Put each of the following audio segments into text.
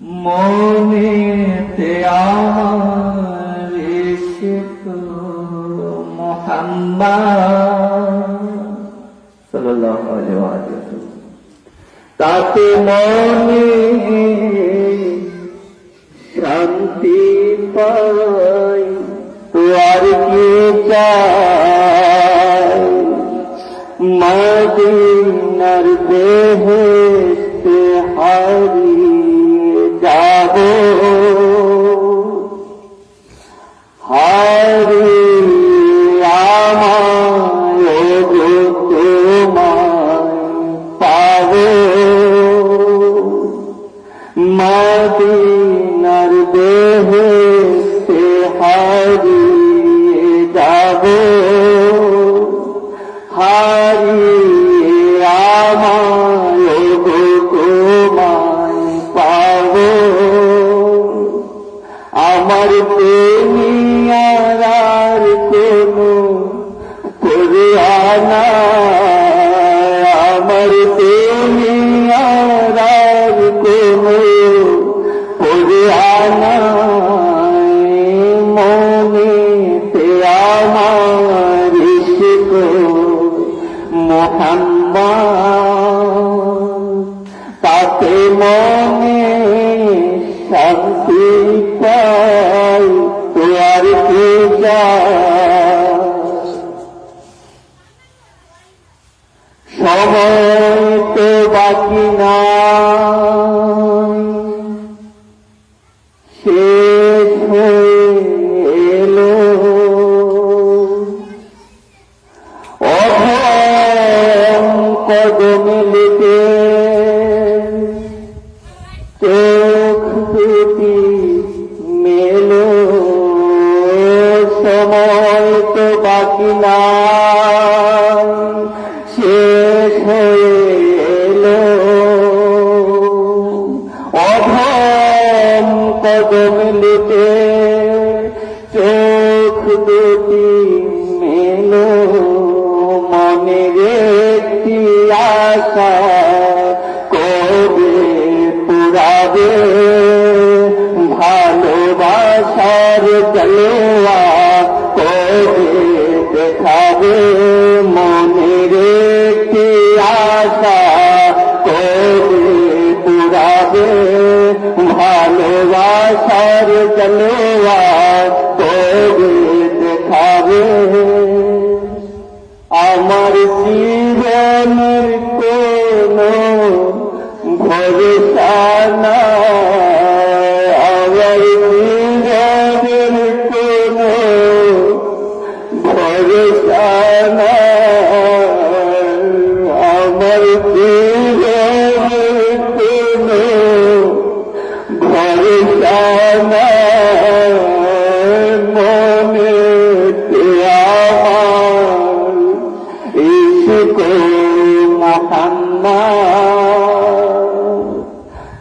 মনেতে আমার ইশক তাতে মনে শান্তি পাই তো আর চাই? মদিনার বেহেশতে হারিয়ে আমায় গো তোমায় পাবো মদিনার বেহেশতে হারিয়ে যাব হারিয়ে আমায় গো তোমায় পাব আমার প্রেমিয়ার আমার প্রেমিয়ার কোনো পরিয়ানা মনে আমার ইশক মোহাম্মদ। তাতে মনে শান্তি পাই, তো আর কি যায়? বাকি শেষ হয়ে এলো। মেলো। সময় তো বাকি নাই। কদম চোখ দুটি মেলো মনের একটি আশা কবে পুরাবে ভালোবাসার চলোয়া কবে দেখাবে। ভালোবাসার চলোয়া কবে দেখাবে। আমার জীবনের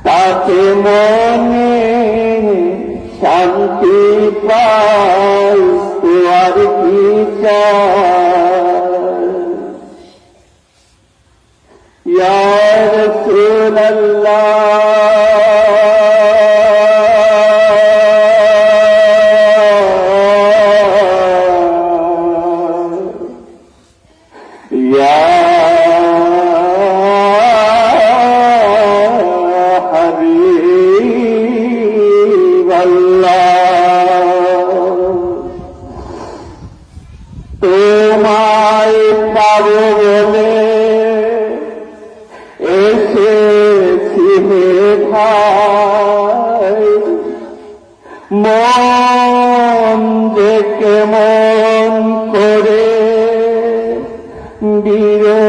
তাতে মনে শান্তি পাই আর কি চাই ইয়া এসেছি হে ভাই? মন যে কেমন করে বিরোধে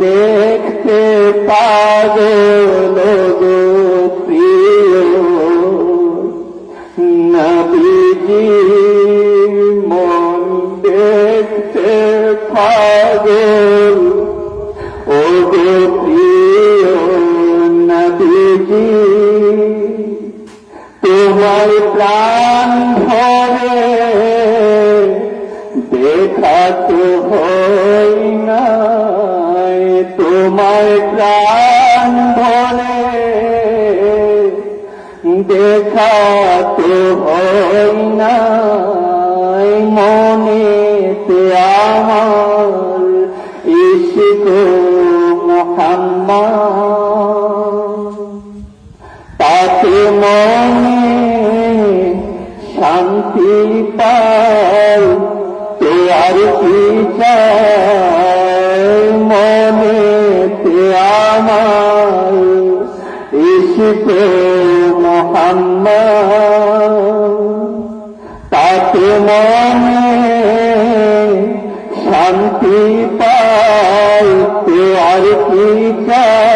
দেখতে পাগল গো প্রিয়। নবীজি মন দেখতে পাগল ও গো প্রিয় নবীজি। তোমার প্রাণ ভরে তোমার প্রাণ ভরে দেখা তো হই নাই মনে আমার ইশক মোহাম্মদ। তাতে মনে শান্তি পাই, তো আর কি চাই? মোহাম্মদ তাতে মনে শান্তি পাই আর কি চাই